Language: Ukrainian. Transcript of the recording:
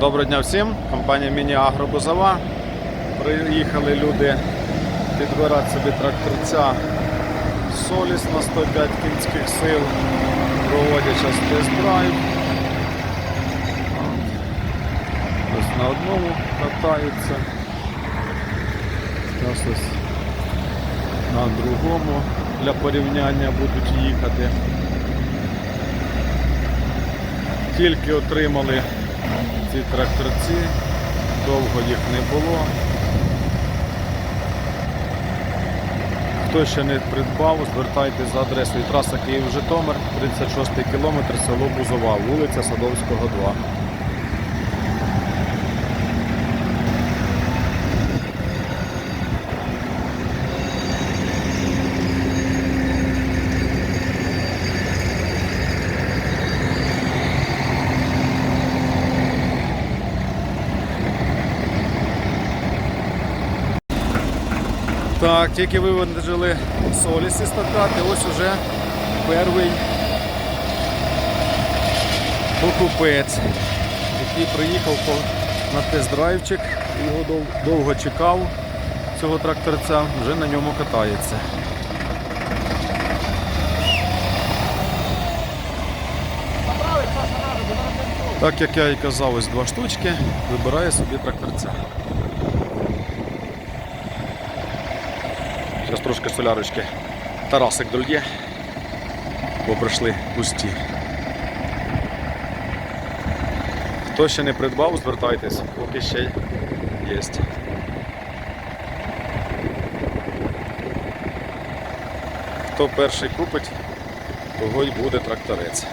Доброго дня всім, компанія Міні-Агро Бузова. Приїхали люди підбирати собі тракторця Соліс на 105 кінських сил, проводять час тест-драйв. Ось на одному катаються. Ось ось на другому для порівняння будуть їхати. Тільки отримали ці тракторці, довго їх не було. Хто ще не придбав, звертайтеся за адресою траса Київ-Житомир, 36 кілометр, село Бузова, вулиця Садовського, 2. Так, тільки вивантажили соліс із стакати, ось уже перший покупець, який приїхав на тест-драйвчик, його довго чекав цього тракторця, вже на ньому катається. Так як я і казав, ось два штучки, вибирає собі тракторця. Зараз трошки солярочки Тарасик дольє, бо пройшли пусті. Хто ще не придбав, звертайтесь, поки ще є. Хто перший купить, того й буде тракторець.